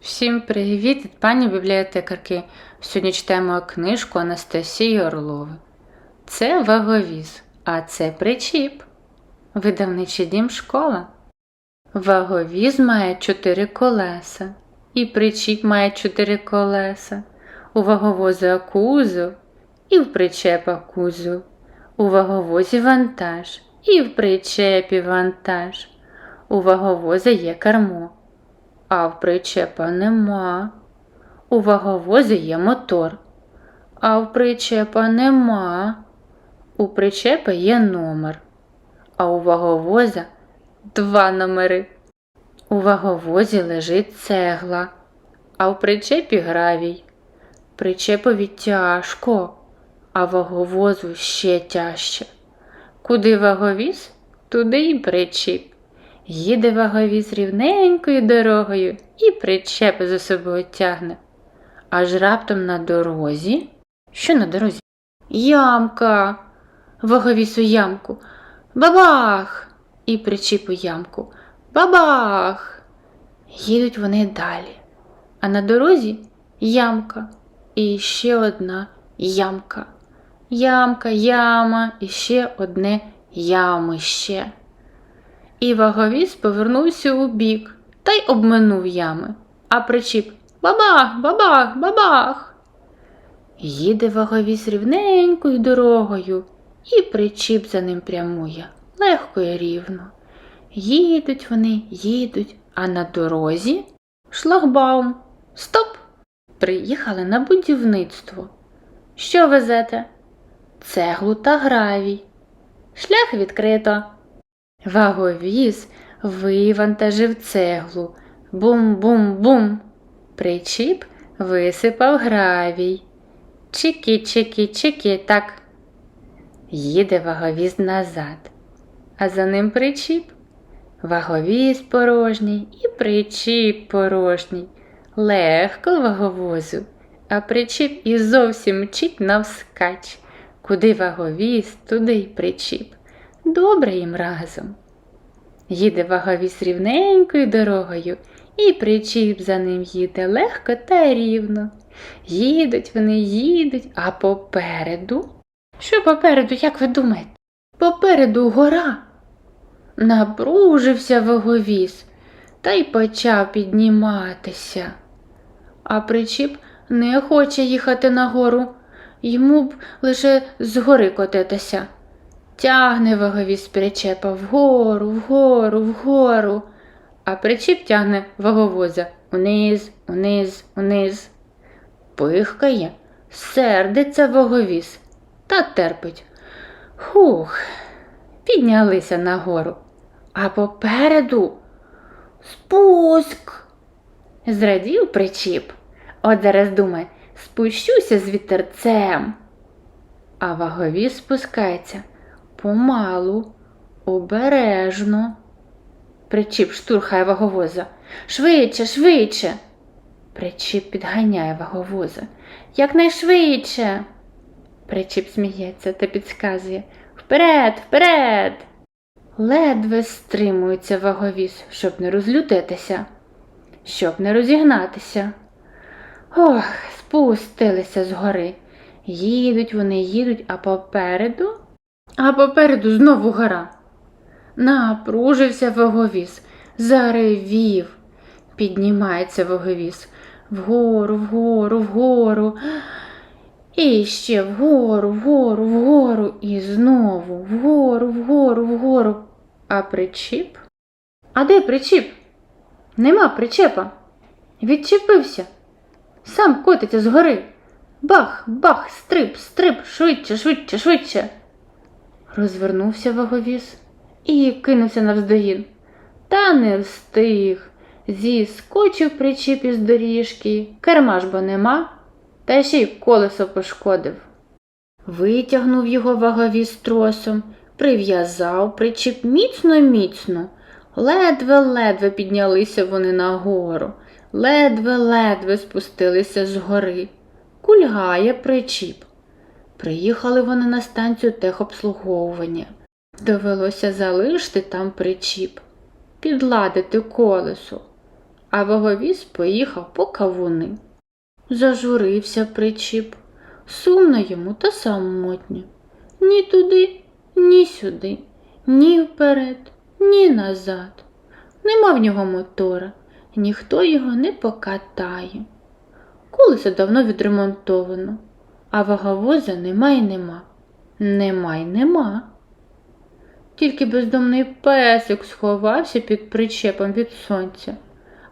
Всім привіт пані бібліотекарки. Сьогодні читаємо книжку Анастасії Орлови. Це ваговіз, а це причіп. Видавничий дім школа. Ваговіз має чотири колеса, і причіп має чотири колеса. У ваговоза кузов, і в причепа кузов. У ваговозі вантаж, і в причепі вантаж. У ваговоза є кермо а в причепа нема. У ваговозі є мотор, а в причепа нема. У причепа є номер, а у ваговоза два номери. У ваговозі лежить цегла, а в причепі гравій. Причепові тяжко, а ваговозу ще тяжче. Куди ваговіз, туди й причіп. Їде ваговіз рівненькою дорогою і причеп за собою тягне. Аж раптом на дорозі. Що на дорозі? Ямка. Ваговіз у ямку. Бабах! І причіп у ямку. Бабах! Їдуть вони далі. А на дорозі ямка. І ще одна ямка. Ямка, яма, і ще одне ямище. І ваговіз повернувся у бік та й обминув ями, а причіп бабах, бабах, бабах. Їде ваговіз рівненькою дорогою, і причіп за ним прямує, легко і рівно. Їдуть вони, їдуть, а на дорозі шлагбаум. Стоп! Приїхали на будівництво. Що везете? Цеглу та гравій. Шлях відкрито. Ваговіз вивантажив цеглу. Бум-бум-бум. Причіп висипав гравій. Чики-чики-чики так. Їде ваговіз назад, а за ним причіп. Ваговіз порожній і причіп порожній. Легко ваговозу, а причіп і зовсім мчить навскач. Куди ваговіз, туди й причіп. Добре їм разом. Їде ваговіз рівненькою дорогою, і причіп за ним їде легко та рівно. Їдуть вони, їдуть, а попереду. Що попереду, як ви думаєте? Попереду гора. Напружився ваговіз та й почав підніматися. А причіп не хоче їхати нагору, йому б лише згори котитися. Тягне ваговіз причепа вгору, вгору, вгору, а причіп тягне ваговоза униз, униз, униз. Пихкає, сердиться ваговіз та терпить. Хух, піднялися нагору, а попереду спуск. Зрадів причіп. От зараз думає, спущуся з вітерцем. А ваговіз спускається помалу, обережно. Причіп штурхає ваговоза. Швидше, швидше. Причіп підганяє ваговоза. Якнайшвидше. Причіп сміється та підказує Вперед, вперед. Ледве стримується ваговіз, щоб не розлютитися, щоб не розігнатися. Ох, спустилися з гори. Їдуть вони, їдуть, а попереду а попереду знову гора. Напружився ваговіз, заревів. Піднімається ваговіз вгору, вгору, вгору. І ще вгору, вгору, вгору, і знову вгору, вгору, вгору. А причіп? А де причіп? Нема причепа. Відчепився. Сам котиться згори. Бах, бах, стрип, стрип, швидше, швидше, швидше розвернувся ваговіз і кинувся навздогін. Та не встиг. Зіскочив причіп із доріжки, керма ж бо нема, та ще й колесо пошкодив. Витягнув його ваговіз тросом, прив'язав причіп міцно-міцно. Ледве-ледве піднялися вони нагору, ледве-ледве спустилися з гори. Кульгає причіп. Приїхали вони на станцію техобслуговування. Довелося залишити там причіп, підладити колесо. а ваговіз поїхав по кавуни. Зажурився причіп, сумно йому та самотньо. Ні туди, ні сюди, ні вперед, ні назад. Нема в нього мотора, ніхто його не покатає. Колесо давно відремонтовано, а ваговоза нема й нема. Нема й нема. Тільки бездомний песик сховався під причепом від сонця,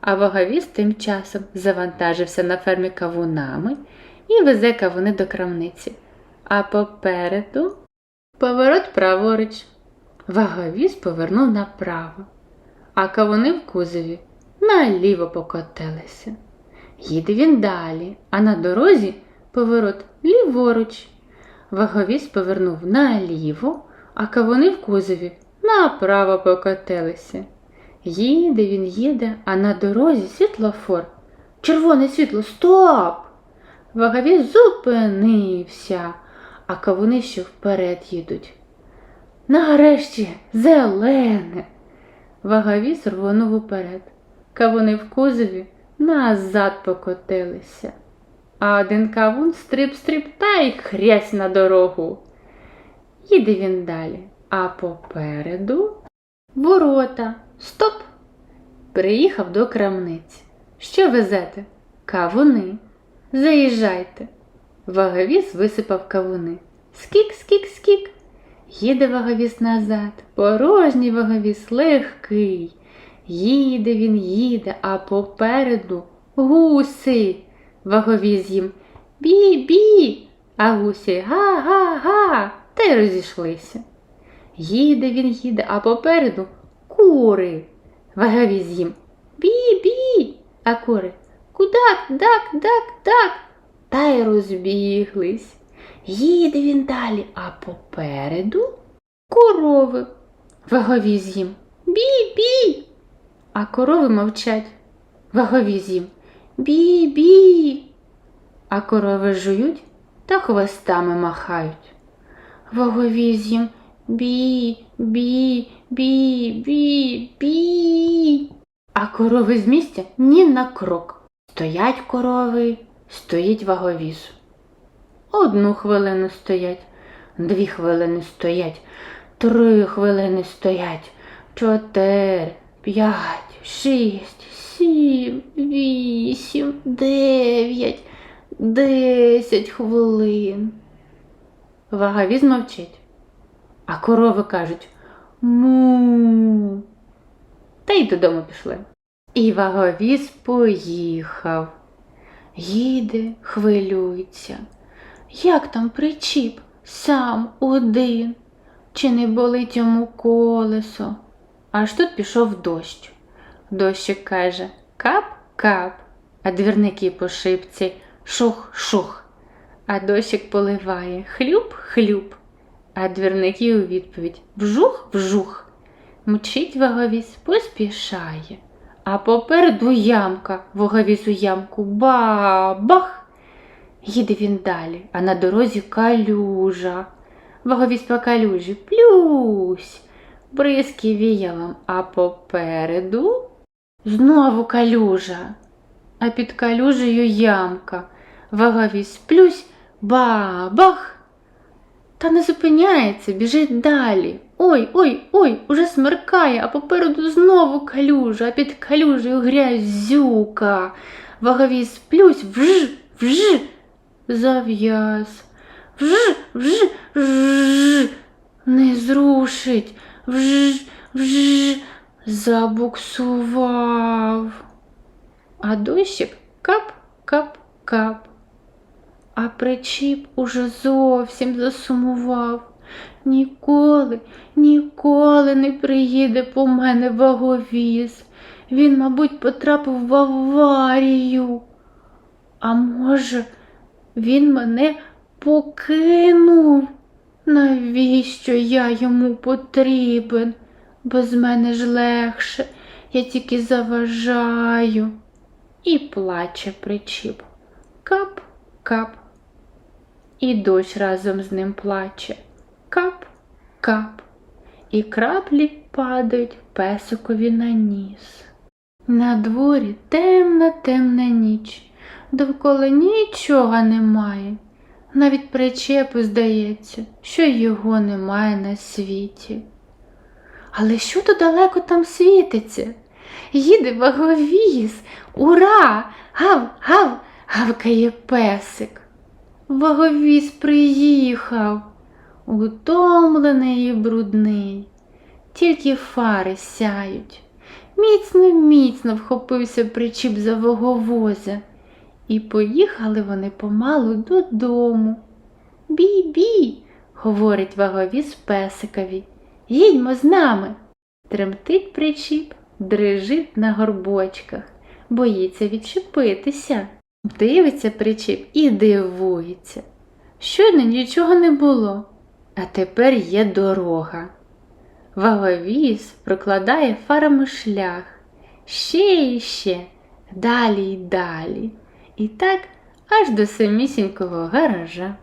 а ваговіз тим часом завантажився на фермі кавунами і везе кавуни до крамниці. А попереду поворот праворуч. Ваговіз повернув направо, а кавуни в кузові наліво покотилися. Їде він далі, а на дорозі поворот ліворуч. Ваговіз повернув наліво, а кавуни в кузові направо покотилися. Їде він їде, а на дорозі світлофор. Червоне світло, стоп! Ваговіз зупинився, а кавуни ще вперед їдуть. Нарешті зелене. Ваговіз рвонув уперед. Кавуни в кузові назад покотилися. А один кавун стрип-стрип та й хрясь на дорогу. Їде він далі, а попереду ворота. Стоп! Приїхав до крамниці. Що везете? Кавуни. Заїжджайте. Ваговіз висипав кавуни. Скік, скік, скік. Їде ваговіз назад. Порожній ваговіз легкий. Їде він, їде, а попереду гуси. Ваговіз їм бі-бі, а гусі га-га-га, та й розійшлися. Їде він, їде, а попереду кури. Ваговіз їм бі-бі, а кури кудак, дак, дак, дак, та й розбіглись. Їде він далі, а попереду корови. Ваговіз їм бі-бі, а корови мовчать. Ваговіз їм бі-бі, а корови жують та хвостами махають. Ваговіз їм бі, бі, бі, бі, бі. А корови з місця ні на крок. Стоять корови, стоїть ваговіз. Одну хвилину стоять, дві хвилини стоять, три хвилини стоять, чотири, п'ять, шість, сім, вісім, дев'ять, десять хвилин. Ваговіз мовчить, а корови кажуть му. Та й додому пішли. І ваговіз поїхав. Їде, хвилюється. Як там причіп? Сам один. Чи не болить йому колесо? Аж тут пішов дощ. Дощик каже кап-кап, а двірники по шипці шух-шух. А дощик поливає хлюп-хлюп, а двірники у відповідь вжух-вжух. Мчить ваговіз, поспішає, а попереду ямка, ваговіз у ямку ба-бах. Їде він далі, а на дорозі калюжа. Ваговіз по калюжі плюсь, бризки віялом, а попереду знову калюжа, а під калюжею ямка. Ваговіз плюсь, ба-бах. Та не зупиняється, біжить далі. Ой, ой, ой, уже смеркає, а попереду знову калюжа, а під калюжею грязюка. Ваговіз плюсь, вж, вж, зав'яз. Вж, вж, вж, не зрушить. Вж, вж, забуксував. А дощик кап, кап, кап. А причіп уже зовсім засумував. Ніколи, ніколи не приїде по мене ваговіз. Він, мабуть, потрапив в аварію. А може, він мене покинув? Навіщо я йому потрібен? Без мене ж легше, я тільки заважаю. І плаче причіп. Кап, кап. І дощ разом з ним плаче. Кап, кап. І краплі падають песикові на ніс. На дворі темна темна ніч, довкола нічого немає. Навіть причепу здається, що його немає на світі. Але що то далеко там світиться? Їде ваговіз. Ура! Гав, гав, гавкає песик. Ваговіз приїхав, утомлений і брудний, тільки фари сяють. Міцно, міцно вхопився причіп за ваговоза, і поїхали вони помалу додому. Бій-бій, говорить ваговіз песикові. Їдьмо з нами. Тремтить причіп, дрижить на горбочках, боїться відчепитися. Дивиться причіп і дивується. Щойно нічого не було, а тепер є дорога. Ваговіз прокладає фарами шлях, ще і ще, далі й далі, і так аж до самісінького гаража.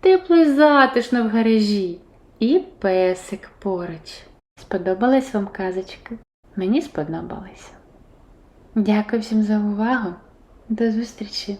Тепло й затишно в гаражі, і песик поруч. Сподобалась вам казочка? Мені сподобалися. Дякую всім за увагу. До зустрічі!